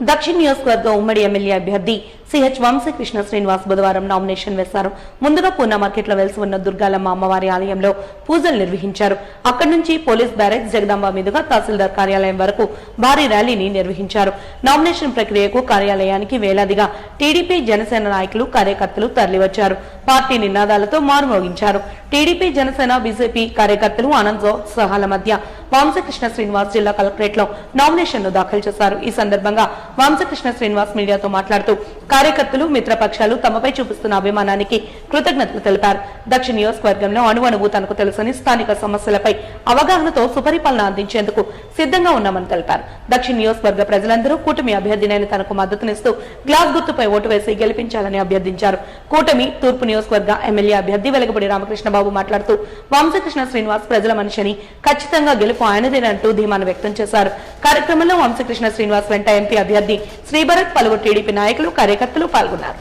దక్షిణ నియోజకవర్గ ఉమ్మడి ఎమ్మెల్యే అభ్యర్థి సిహెచ్ వంశీకృష్ణ శ్రీనివాస్ బుధవారం నామినేషన్ వేశారు. ముందుగా పూనా మార్కెట్లో వెలిసి ఉన్న దుర్గాలమ్మ అమ్మవారి ఆలయంలో పూజలు నిర్వహించారు. అక్కడి నుంచి పోలీస్ బ్యారెక్స్ జగదాంబ మీదుగా తహసీల్దార్ కార్యాలయం వరకు భారీ ర్యాలీని నిర్వహించారు. నామినేషన్ ప్రక్రియకు కార్యాలయానికి వేలాదిగా టీడీపీ జనసేన నాయకులు కార్యకర్తలు తరలివచ్చారు. పార్టీ నినాదాలతో మారుమోగించారు. టీడీపీ జనసేన బీజేపీ కార్యకర్తలు ఆనందోత్సాహాల మధ్య వంశకృష్ణ శ్రీనివాస్ జిల్లా కలెక్టరేట్లో నామినేషన్ను దాఖలు చేశారు. ఈ సందర్భంగా వంశకృష్ణ శ్రీనివాస్ మీడియాతో మాట్లాడుతూ కార్యకర్తలు మిత్రపక్షాలు తమపై చూపిస్తున్న అభిమానానికి కృతజ్ఞతలు తెలిపారు. దక్షిణ నియోజకవర్గంలో అణువణువు తనకు తెలుసని స్థానిక సమస్యలపై అవగాహనతో సుపరిపాలన అందించేందుకు సిద్ధంగా ఉన్నామని తెలిపారు. దక్షిణ నియోజకవర్గ ప్రజలందరూ కూటమి అభ్యర్థినైన తనకు మద్దతునిస్తూ గ్లాస్ గుర్తుపై ఓటు వేసి గెలిపించాలని అభ్యర్థించారు. కూటమి తూర్పు నియోజకవర్గ ఎమ్మెల్యే అభ్యర్థి వెలగపూడి రామకృష్ణబాబు మాట్లాడుతూ వంశకృష్ణ శ్రీనివాస్ ప్రజల మనిషిని ఖచ్చితంగా గెలుపు ఆయనదేనంటూ ధీమాను వ్యక్తం చేశారు. కార్యక్రమంలో వంశకృష్ణ శ్రీనివాస్ వెంట ఎంపీ అభ్యర్థి శ్రీభరత్ పలువురు టీడీపీ నాయకులు కార్యకర్తలు పాల్గొన్నారు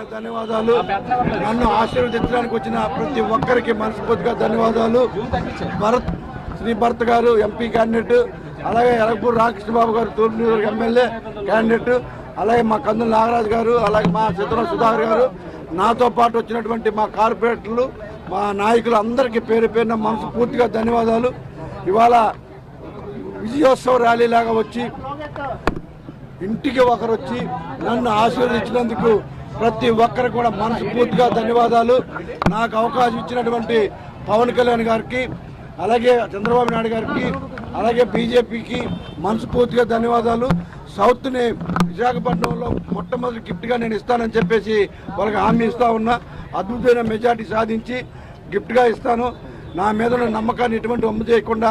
హృదయపూర్వకమైన ధన్యవాదాలు. నన్ను ఆశీర్వదించడానికి వచ్చిన ప్రతి ఒక్కరికి మనస్ఫూర్తిగా ధన్యవాదాలు. భరత్ శ్రీ భరత్ గారు ఎంపీ క్యాండిడేట్ అలాగే ఎలగపూర్ రామకృష్ణబాబు గారు తూర్పు నియోజకవర్గ ఎమ్మెల్యే క్యాండిడేట్ అలాగే మా కందుల నాగరాజు గారు అలాగే మా చిత్ర సుధాకర్ గారు. నాతో పాటు వచ్చినటువంటి మా కార్పొరేటర్లు మా నాయకులు అందరికీ పేరు పేరున మనస్ఫూర్తిగా ధన్యవాదాలు. ఇవాళ విజయోత్సవ ర్యాలీ లాగా వచ్చి ఇంటికి ఒకరు వచ్చి నన్ను ఆశీర్వదించినందుకు ప్రతి ఒక్కరికి కూడా మనస్ఫూర్తిగా ధన్యవాదాలు. నాకు అవకాశం ఇచ్చినటువంటి పవన్ కళ్యాణ్ గారికి అలాగే చంద్రబాబు నాయుడు గారికి అలాగే బీజేపీకి మనస్ఫూర్తిగా ధన్యవాదాలు. సౌత్ని విశాఖపట్నంలో మొట్టమొదటి గిఫ్ట్గా నేను ఇస్తానని చెప్పేసి వాళ్ళకి హామీ ఇస్తా ఉన్నా. అద్భుతమైన మెజార్టీ సాధించి గిఫ్ట్గా ఇస్తాను. నా మీద ఉన్న నమ్మకాన్ని ఎటువంటి అమ్ము చేయకుండా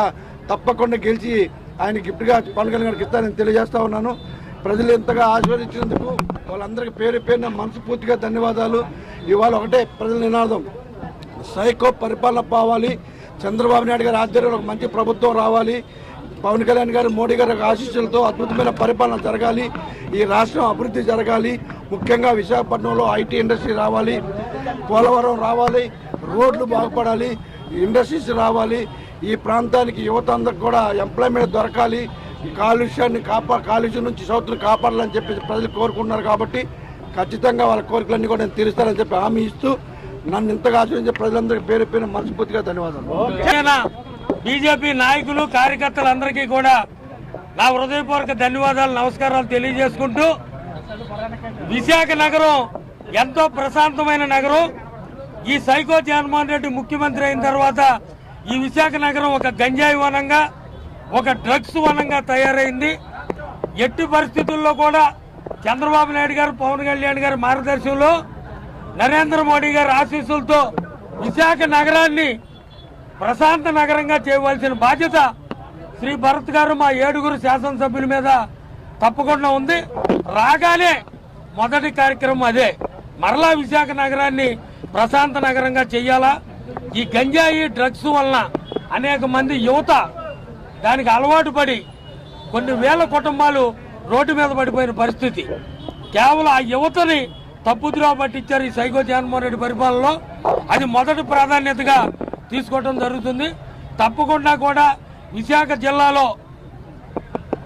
తప్పకుండా గెలిచి ఆయన గిఫ్ట్గా పవన్ కళ్యాణ్ గారికి ఇస్తానని తెలియజేస్తా ఉన్నాను. ప్రజలు ఎంతగా ఆశీర్వదించినందుకు వాళ్ళందరికీ పేరు పేరున మనస్ఫూర్తిగా ధన్యవాదాలు. ఇవాళ ఒకటే ప్రజల నినాదం. సైకో పరిపాలన పోవాలి. చంద్రబాబు నాయుడు గారి ఆధ్వర్యంలో ఒక మంచి ప్రభుత్వం రావాలి. పవన్ కళ్యాణ్ గారు మోడీ గారి ఆశీస్సులతో అద్భుతమైన పరిపాలన జరగాలి. ఈ రాష్ట్రం అభివృద్ధి జరగాలి. ముఖ్యంగా విశాఖపట్నంలో ఐటీ ఇండస్ట్రీ రావాలి. పోలవరం రావాలి. రోడ్లు బాగుపడాలి. ఇండస్ట్రీస్ రావాలి. ఈ ప్రాంతానికి యువత అందరికి కూడా ఎంప్లాయ్మెంట్ దొరకాలి. కాలుష్యాన్ని కాపా కాలుష్యం నుంచి సౌత్ను కాపాడాలని చెప్పి ప్రజలు కోరుకుంటున్నారు కాబట్టి ఖచ్చితంగా వాళ్ళ కోరికలన్నీ కూడా నేను తీరుస్తానని చెప్పి హామీ ఇస్తూ నన్ను ఇంతగా ఆశ్రయించే ప్రజలందరికీ పేరు పేరు మనస్ఫూర్తిగా ధన్యవాదాలు. బీజేపీ నాయకులు కార్యకర్తలందరికీ కూడా నా హృదయపూర్వక ధన్యవాదాలు నమస్కారాలు తెలియజేసుకుంటూ విశాఖ నగరం ఎంతో ప్రశాంతమైన నగరం. ఈ సైకో జగన్మోహన్ రెడ్డి ముఖ్యమంత్రి అయిన తర్వాత ఈ విశాఖ నగరం ఒక గంజాయి వనంగా ఒక డ్రగ్స్ వనంగా తయారైంది. ఎట్టి పరిస్థితుల్లో కూడా చంద్రబాబు నాయుడు గారు పవన్ కళ్యాణ్ గారి మార్గదర్శనంలో నరేంద్ర మోడీ గారి ఆశీస్సులతో విశాఖ నగరాన్ని ప్రశాంత నగరంగా చేయవలసిన బాధ్యత శ్రీ భరత్ గారు మా ఏడుగురు శాసనసభ్యుల మీద తప్పకుండా ఉంది. రాగానే మొదటి కార్యక్రమం అదే. మరలా విశాఖ నగరాన్ని ప్రశాంత నగరంగా చేయాలా? ఈ గంజాయి డ్రగ్స్ వలన అనేక మంది యువత దానికి అలవాటు పడి కొన్ని వేల కుటుంబాలు రోడ్డు మీద పడిపోయిన పరిస్థితి. కేవలం ఆ యువతని తప్పుద్రోవ పట్టించారు ఈ సైకో జగన్మోహన్ రెడ్డి పరిపాలనలో. అది మొదటి ప్రాధాన్యతగా తీసుకోవడం జరుగుతుంది. తప్పకుండా కూడా విశాఖ జిల్లాలో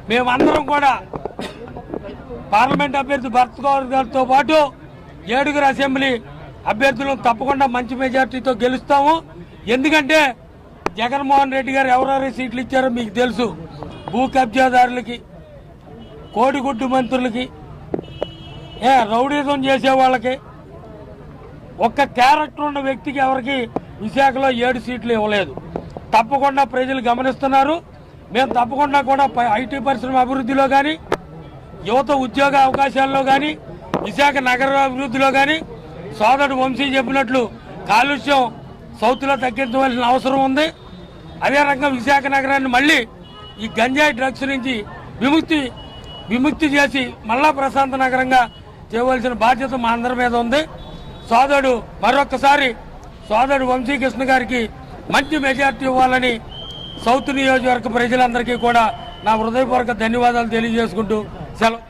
మేమందరం కూడా పార్లమెంట్ అభ్యర్థి భరత్ కౌర్ గారితో పాటు ఏడుగురు అసెంబ్లీ అభ్యర్థులను తప్పకుండా మంచి మెజార్టీతో గెలుస్తాము. ఎందుకంటే జగన్మోహన్ రెడ్డి గారు ఎవరెవరి సీట్లు ఇచ్చారో మీకు తెలుసు. భూ కబ్జాదారులకి కోడిగుడ్డు మంత్రులకి ఏ రౌడీజం చేసే వాళ్ళకి ఒక్క క్యారెక్టర్ ఉన్న వ్యక్తికి ఎవరికి విశాఖలో ఏడు సీట్లు ఇవ్వలేదు. తప్పకుండా ప్రజలు గమనిస్తున్నారు. మేము తప్పకుండా కూడా ఐటీ పరిశ్రమ అభివృద్ధిలో కానీ యువత ఉద్యోగ అవకాశాల్లో కానీ విశాఖ నగర అభివృద్ధిలో కానీ సోదరుడు వంశీ చెప్పినట్లు కాలుష్యం సౌత్లో తగ్గించవలసిన అవసరం ఉంది. అదే రకంగా విశాఖ నగరాన్ని మళ్ళీ ఈ గంజాయి డ్రగ్స్ నుంచి విముక్తి విముక్తి చేసి మళ్ళా ప్రశాంత నగరంగా చేయవలసిన బాధ్యత మా అందరి మీద ఉంది. సోదరుడు మరొకసారి సోదరుడు వంశీకృష్ణ గారికి మంచి మెజార్టీ ఇవ్వాలని సౌత్ నియోజకవర్గ ప్రజలందరికీ కూడా నా హృదయపూర్వక ధన్యవాదాలు తెలియజేసుకుంటూ సెలవు.